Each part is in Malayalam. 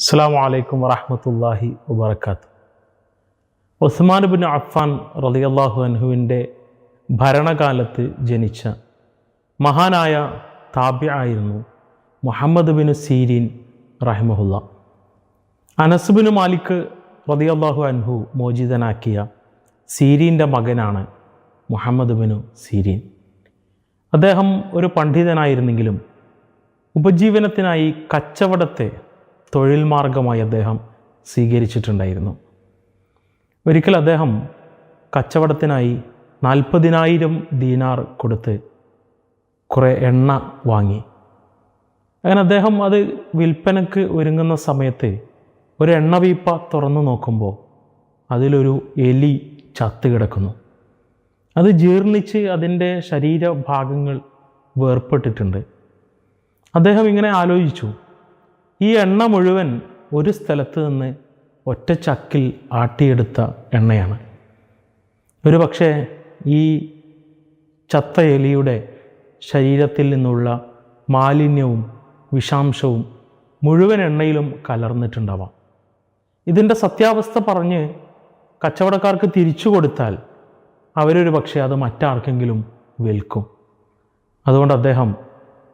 അസ്സാം വലൈക്കും വറഹമത്തല്ലാഹി വബർക്കാത്ത് ഉസ്മാൻ ബിൻ അഫ്ഫാൻ റളിയല്ലാഹു അൻഹുവിന്റെ ഭരണകാലത്ത് ജനിച്ച മഹാനായ താബ്യ ആയിരുന്നു മുഹമ്മദ് ബിൻ സീരീൻ റഹിമഹുല്ല. അനസ് ബിൻ മാലിക് റളിയല്ലാഹു അൻഹു മോചിതനാക്കിയ സീരീന്റെ മകനാണ് മുഹമ്മദ് ബിനു സീരീൻ. അദ്ദേഹം ഒരു പണ്ഡിതനായിരുന്നെങ്കിലും ഉപജീവനത്തിനായി കച്ചവടത്തെ തൊഴിൽ മാർഗമായി അദ്ദേഹം സ്വീകരിച്ചിട്ടുണ്ടായിരുന്നു. ഒരിക്കൽ അദ്ദേഹം കച്ചവടത്തിനായി നാൽപ്പതിനായിരം ദീനാർ കൊടുത്ത് കുറേ എണ്ണ വാങ്ങി. അങ്ങനെ അദ്ദേഹം അത് വിൽപ്പനക്ക് ഒരുങ്ങുന്ന സമയത്ത് ഒരു എണ്ണ വീപ്പ തുറന്നു നോക്കുമ്പോൾ അതിലൊരു എലി ചത്ത് കിടക്കുന്നു. അത് ജീർണിച്ച് അതിന്റെ ശരീരഭാഗങ്ങൾ വേർപ്പെട്ടിട്ടുണ്ട്. അദ്ദേഹം ഇങ്ങനെ ആലോചിച്ചു ഈ എണ്ണ മുഴുവൻ ഒരു സ്ഥലത്ത് നിന്ന് ഒറ്റ ചക്കിൽ ആട്ടിയെടുത്ത എണ്ണയാണ്. ഒരു പക്ഷേ ഈ ചത്ത എലിയുടെ ശരീരത്തിൽ നിന്നുള്ള മാലിന്യവും വിഷാംശവും മുഴുവൻ എണ്ണയിലും കലർന്നിട്ടുണ്ടാവാം. ഇതിന്റെ സത്യാവസ്ഥ പറഞ്ഞ് കച്ചവടക്കാർക്ക് തിരിച്ചു കൊടുത്താൽ അവരൊരു പക്ഷേ അത് മറ്റാർക്കെങ്കിലും വിൽക്കും. അതുകൊണ്ട് അദ്ദേഹം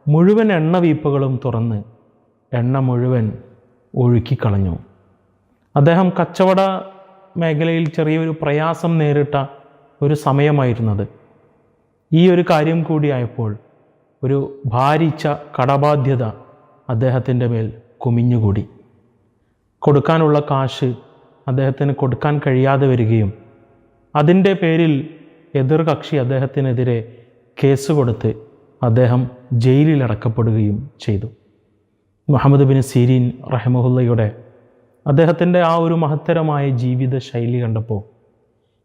മുഴുവൻ എണ്ണ വീപ്പകളും തുറന്ന് എണ്ണ മുഴുവൻ ഒഴുക്കിക്കളഞ്ഞു. അദ്ദേഹം കച്ചവട മേഖലയിൽ ചെറിയൊരു പ്രയാസം നേരിട്ട ഒരു സമയമായിരുന്നത്. ഈ ഒരു കാര്യം കൂടിയായപ്പോൾ ഒരു ഭാരിച്ച കടബാധ്യത അദ്ദേഹത്തിന്റെ മേൽ കുമിഞ്ഞുകൂടി. കൊടുക്കാനുള്ള കാശ് അദ്ദേഹത്തിന് കൊടുക്കാൻ കഴിയാതെ വരികയും അതിന്റെ പേരിൽ എതിർകക്ഷി അദ്ദേഹത്തിനെതിരെ കേസ് കൊടുത്ത് അദ്ദേഹം ജയിലിലടക്കപ്പെടുകയും ചെയ്തു. മുഹമ്മദ് ബിൻ സീരീൻ റഹമുല്ലയുടെ അദ്ദേഹത്തിന്റെ ആ ഒരു മഹത്തരമായ ജീവിത ശൈലി കണ്ടപ്പോൾ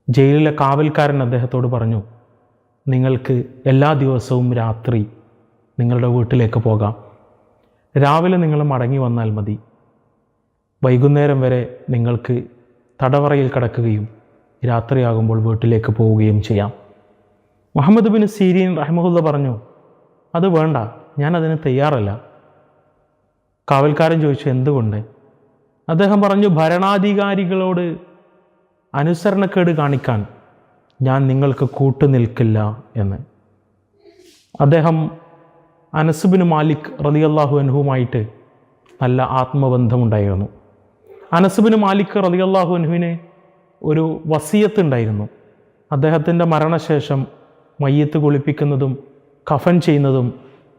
ജയിലിലെ കാവൽക്കാരൻ അദ്ദേഹത്തോട് പറഞ്ഞു നിങ്ങൾക്ക് എല്ലാ ദിവസവും രാത്രി നിങ്ങളുടെ വീട്ടിലേക്ക് പോകാം. രാവിലെ നിങ്ങൾ മടങ്ങി വന്നാൽ മതി. വൈകുന്നേരം വരെ നിങ്ങൾക്ക് തടവറയിൽ കിടക്കുകയും രാത്രിയാകുമ്പോൾ വീട്ടിലേക്ക് പോവുകയും ചെയ്യാം. മുഹമ്മദ് ബിൻ സീരീൻ റഹ്മുല്ല പറഞ്ഞു അത് വേണ്ട ഞാൻ അതിന് തയ്യാറല്ല. കാവൽക്കാരൻ ചോദിച്ചു എന്തുകൊണ്ട്? അദ്ദേഹം പറഞ്ഞു ഭരണാധികാരികളോട് അനുസരണക്കേട് കാണിക്കാൻ ഞാൻ നിങ്ങൾക്ക് കൂട്ടുനിൽക്കില്ല എന്ന്. അദ്ദേഹം അനസുബിന് മാലിക് റലിയല്ലാഹു അൻഹുമായിട്ട് നല്ല ആത്മബന്ധമുണ്ടായിരുന്നു. അനസുബിന് മാലിക് റലിയല്ലാഹു അൻഹുവിന് ഒരു വസീയത്ത് ഉണ്ടായിരുന്നു അദ്ദേഹത്തിന്റെ മരണശേഷം മയ്യത്ത് കുളിപ്പിക്കുന്നതും കഫൻ ചെയ്യുന്നതും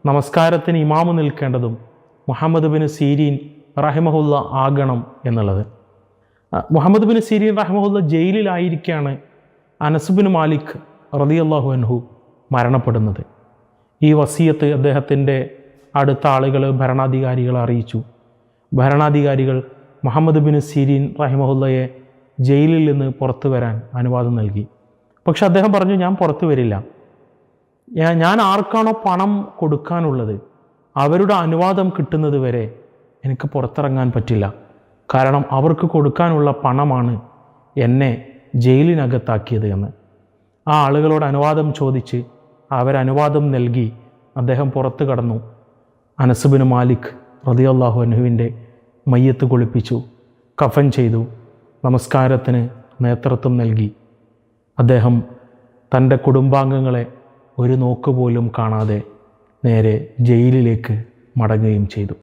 നമസ്കാരത്തിന് ഇമാമ് നിൽക്കേണ്ടതും മുഹമ്മദ് ബിൻ സീരീൻ റഹിമഹുല്ല ആകണം എന്നുള്ളത്. മുഹമ്മദ് ബിൻ സീരീൻ റഹിമഹുല്ല ജയിലിലായിരിക്കുകയാണ് അനസുബിൻ മാലിക് റതിയല്ലാഹു അൻഹു മരണപ്പെടുന്നത്. ഈ വസീയത്ത് അദ്ദേഹത്തിന്റെ അടുത്ത ആളുകൾ ഭരണാധികാരികളെ അറിയിച്ചു. ഭരണാധികാരികൾ മുഹമ്മദ് ബിൻ സീരീൻ റഹിമഹുല്ലയെ ജയിലിൽ നിന്ന് പുറത്തു വരാൻ അനുവാദം നൽകി. പക്ഷെ അദ്ദേഹം പറഞ്ഞു ഞാൻ പുറത്തു വരില്ല. ഞാൻ ആർക്കാണോ പണം കൊടുക്കാനുള്ളത്? അവരുടെ അനുവാദം കിട്ടുന്നത് വരെ എനിക്ക് പുറത്തിറങ്ങാൻ പറ്റില്ല. കാരണം അവർക്ക് കൊടുക്കാനുള്ള പണമാണ് എന്നെ ജയിലിനകത്താക്കിയത് എന്ന്. ആ ആളുകളോട് അനുവാദം ചോദിച്ച് അവരനുവാദം നൽകി അദ്ദേഹം പുറത്തു കടന്നു. അനസുബിന് മാലിക് റതിയല്ലാഹു അനുഹുവിന്റെ മയ്യത്ത് കുളിപ്പിച്ചു കഫൻ ചെയ്തു നമസ്കാരത്തിന് നേതൃത്വം നൽകി. അദ്ദേഹം തന്റെ കുടുംബാംഗങ്ങളെ ഒരു നോക്ക് പോലും കാണാതെ നേരെ ജയിലിലേക്ക് മടങ്ങുകയും ചെയ്തു.